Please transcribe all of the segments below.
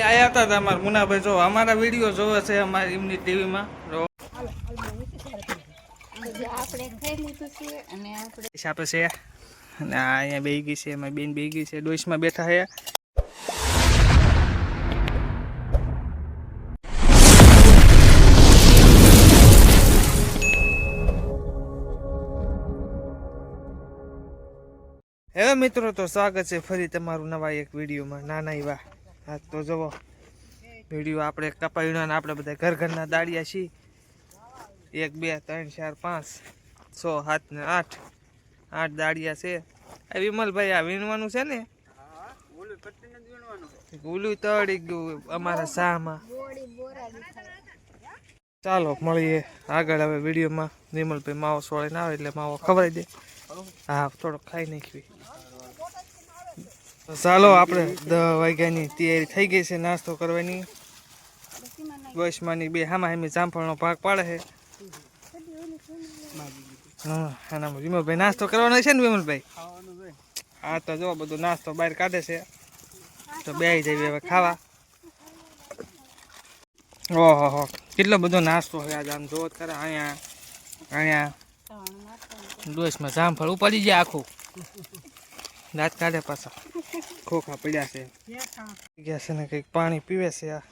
આયા હતા તમારા મુનાભાઈ જો, અમારા વીડિયો જોવે છે અમારી એમની ટીવીમાં. આપણે છે. અને આ અહીંયા બે ગઈ છે અમારી બેન ગઈ છે, ડોઈસમાં બેઠા છે. હેલો મિત્રો તો સ્વાગત છે ફરી તમારું નવા એક વિડીયોમાં. નાના એવા હા, તો જવો વીડિયો આપણે કપાયું ને આપણે બધા ઘર ઘરના દાડિયા છીએ. એક, બે, ત્રણ, ચાર, પાંચ, છ, સાત ને આઠ. આઠ દાડિયા છે. આ વિમલભાઈ આ વીણવાનું છે ને? ઉલું તળી ગયું અમારા શાહમાં. ચાલો, મળીએ આગળ હવે વિડીયોમાં. વિમલભાઈ માવો સોળીને આવે એટલે માવો ખવડાવી દે. હા, થોડોક ખાઈ નાખવી ચાલો આપણે દસ વાગ્યાની તૈયારી થઈ ગઈ છે નાસ્તો કરવાની. બસમાંની બે હામા હામી જામફળનો ભાગ પાડે છે. હા એનામાં વિમલભાઈ નાસ્તો કરવાનો છે ને વિમલભાઈ? હા તો જો બધો નાસ્તો બહાર કાઢે છે. તો બે જઈએ હવે ખાવા. ઓહો હો કેટલો બધો નાસ્તો છે આજે આમ જોવો જ ખરા અહીંયા અહીંયા. ડોસમાં જામફળ ઉપાડી જાય આખું. દાંત કાઢે પાછા. ખોખા પડ્યા છે. ગયા છે ને કંઈક પાણી પીવે છે આ.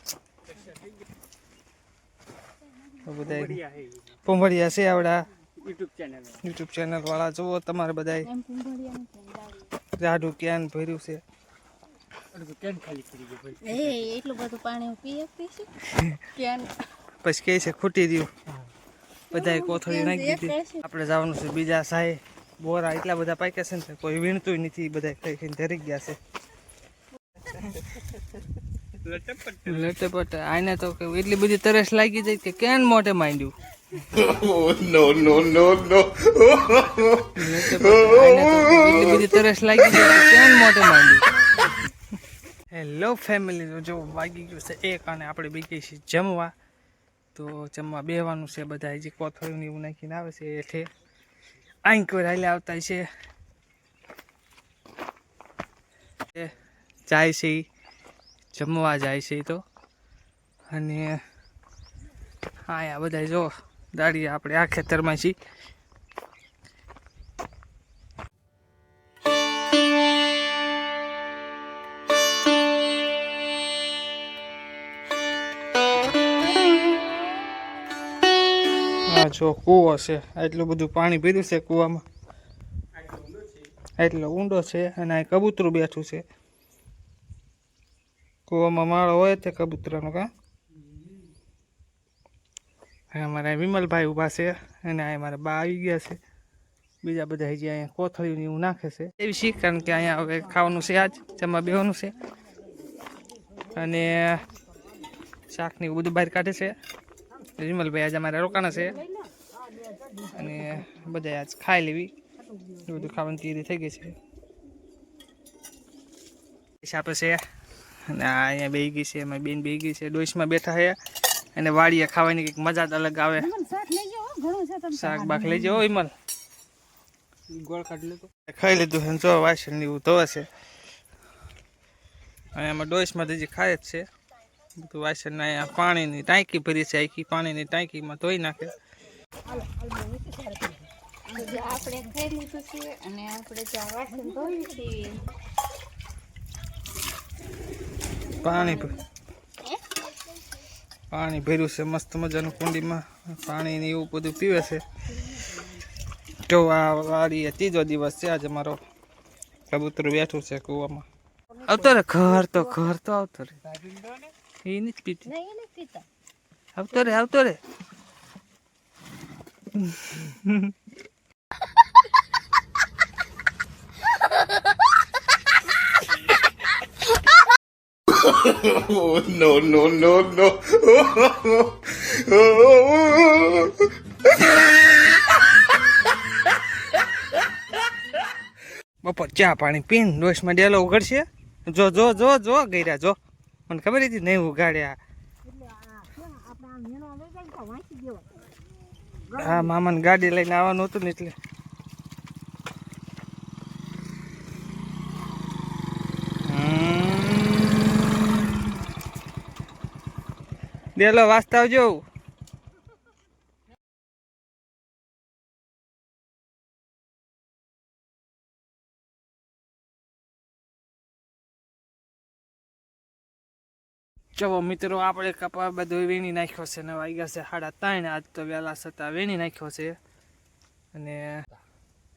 બધા પોંભળિયા છે આવડા. યુટ્યુબ ચેનલ વાળા. જુઓ તમારે બધા જાડું ક્યાન ભર્યું છે. એ એટલું બધું પાણી હું પી શકતી છું? કેમ પછી કહે છે ખૂટી રહ્યું બધાએ કોથળી નાખી દીધી. આપણે જવાનું છે બીજા સાહે. બોરા એટલા બધા પાક્યા છે ને કોઈ વીણતું નથી બધા ખાઈ ખાઈને ધરી ગયા છે. લટપટ. આને તો કે એટલી બધી તરસ લાગી જાય કે કેન મોઢે માંડ્યું? એટલી બધી તરસ લાગી જાય કેન મોઢે માંડ્યું? હેલો ફેમિલી જો વાગી ગયું છે એક અને આપણે બી ગઈ જમવા. તો જમવા બેવાનું છે બધા હજી કોથળીને એવું નાખીને આવે છે એટલે આઈ કોઈ રાલે આવતા છે જાય છે. જમવા જાય છે તો અને હા આ બધા જો દાડી આપણે આ ખેતરમાં છીએ જો કૂવો છે એટલું બધું પાણી ભર્યું છે કૂવામાં. એટલો ઊંડો છે અને આ કબૂતરું બેઠું છે. કૂવામાં માળો હોય તે કબૂતરાનો કા? અમારા વિમલભાઈ ઊભા છે અને આ મારા બા આવી ગયા છે. બીજા બધા હજી અહીંયા કોથળીને એવું નાખે છે. એવી શીખ કારણ કે અહીંયા હવે ખાવાનું છે આજ, જમવા બેવાનું છે. અને શાકને એવું બધું બહાર કાઢે છે. વિમલભાઈ આજે અમારે રોકાણા છે. અને બધા આજ ખાઈ લેવી. બધું ખાવાની તૈયારી થઈ ગઈ છે. આપે છે. અને આ અહીંયા બેહી ગઈ છે. એમાં બેન બેહી ગઈ છે. ડોઈસમાં બેઠા છે. અને વાડીએ ખાવાની કંઈક મજા જ અલગ આવે. શાક લઈ જાઓ ઘણું છે તમે બાક લઈ જાઓ વિમલ ગોળ કાઢી લેતો ખાઈ લીધું છે જો વાસણ ને એવું ધોવા છે. અને એમાં ડોઈસમાં તો હજી ખાય જ છે. બધું વાસણ ને અહીંયા પાણીની ટાંકી ભરી છે. આખી પાણીની ટાંકીમાં ધોઈ નાખે. જે આપણે ખાઈ લીધું છે અને આપણે જ્યાં વાસણ ધોઈ છીએ. પાણી ભર્યું છે મસ્ત મજાનું કુંડીમાં. પાણી ને એવું બધું પીવે છે. તો આ વાળી ત્રીજો દિવસ છે આજે મારો કબૂતર બેઠું છે કૂવામાં. આવતો રે ઘર તો ઘર તો આવતો રે એ નથી પીતી. નહીં એને પીતા. આવતો રે આવતો રે Oh no no no no! બપોર ચા પાણી પીન ડોસમાં ડેલો ઉઘડશે. જો જો જો જો ગયરા જો. મને ખબર હતી નહીં ઉગાડ્યા હા મામાને ગાડી લઈને આવવાનું હતું ને એટલે. ડેલો વાસ્તવ આવજો. ચલો મિત્રો આપણે કપા બધું વીણી નાખ્યો છે ને વાગ્યા છે સાડા ત્રણ. આજ તો વહેલા છતાં વીણી નાખ્યો છે. અને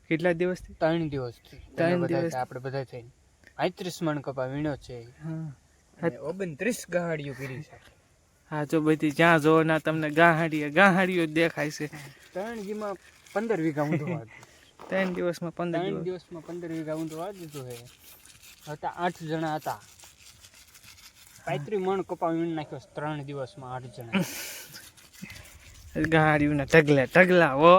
કેટલા દિવસથી? ત્રણ દિવસથી. ત્રણ દિવસ. આપણે બધા થઈને પાંત્રીસ મણ કપા વીણ્યો છે. ઓગણત્રીસ ગાડીઓ કરી છે. હા જો બધી જ્યાં જોવો ના તમને ગાહાડીએ ગાહાડીઓ દેખાય છે. ત્રણ જીમાં પંદર વીઘા ઊંધો ત્રણ દિવસમાં પંદર ત્રણ દિવસમાં પંદર વીઘા ઊંધો દીધું છે. હતા આઠ જણા હતા. પાંત્રીસ મણ કપાવી વીણ નાખ્યો ત્રણ દિવસમાં આઠ જણા. ગાડીઓના ઢગલા ઢગલા હો.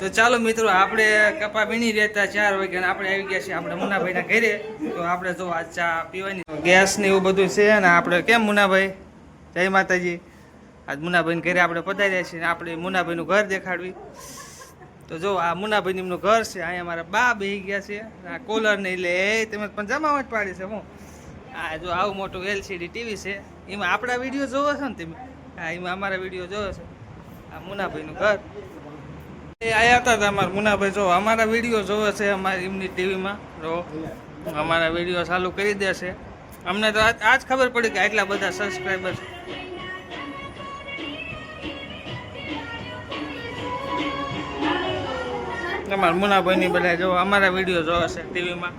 તો ચાલો મિત્રો, આપણે કપા વીણી રહેતા ચાર વાગ્યા ને આપણે આવી ગયા છીએ આપણે મુનાભાઈના ઘરે. તો આપણે જો આ ચા પીવાની ગેસ ને એવું બધું છે ને આપણે કેમ મુનાભાઈ જય માતાજી. આજ મુનાભાઈને ઘરે આપણે પધાર્યા છીએ આપણે મુનાભાઈનું ઘર દેખાડવી. તો જો આ મુનાભાઈ એમનું ઘર છે, અહીંયા મારા બા બેહી ગયા છે. આ કોલર ને એટલે એ તમે પણ જમાવટ પાડી છે, હું. આ જો આવું મોટું એલસીડી ટીવી છે, એમાં આપણા વીડિયો જોવો છો ને તમે? હા, એમાં અમારા વીડિયો જોવો છો. આ મુનાભાઈનું ઘર. આયા હતા તમારા મુનાભાઈ. જો, અમારા વીડિયો જોવે છે અમારી એમની ટીવીમાં. જો, અમારા વીડિયો ચાલુ કરી દેશે અમને તો આજ ખબર પડી કે આટલા બધા સબસ્ક્રાઈબર તમારા મુનાભાઈની બધા જો, અમારા વીડિયો જોવે છે ટીવીમાં.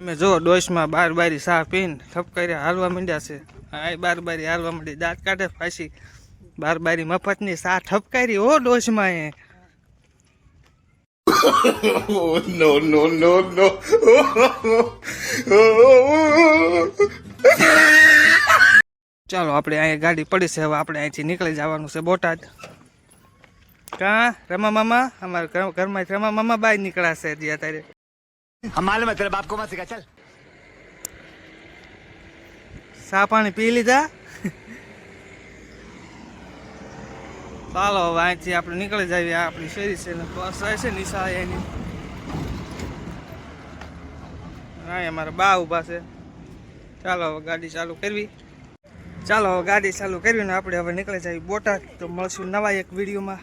અમે જો, ડોશમાં બાર બારી સાહ પીને ઠપકારી હાલવા માંડ્યા છે. આ બાર બારી હાલવા માંડી. દાંત કાઢે પાછી બાર બારી મફતની સા ઠપકારી ઓ ડોશમાં એ. નો નો નો નો. ચાલો આપણે અહીંયા ગાડી પડી છે હવે આપણે અહીંથી નીકળી જવાનું છે બોટાદ. કા? રમા મામા? અમારા ઘરમાં રમા મામા બાય નીકળાશે જે અત્યારે. હમાલે મેં તારા બાપ ચાલ. સા પાણી પી લીધા? ચાલો, હવે અહીંથી આપણે નીકળી જઈએ આપણી શેરી છે ને, બસ આવે છે નિશા એની. અહીંયા મારા બા ઊભા છે. ચાલો ગાડી ચાલુ કરવી. ચાલો, હવે ગાડી ચાલુ કરવી ને આપણે હવે નીકળી જઈએ બોટાદ. તો મળશું નવા એક વિડીયોમાં.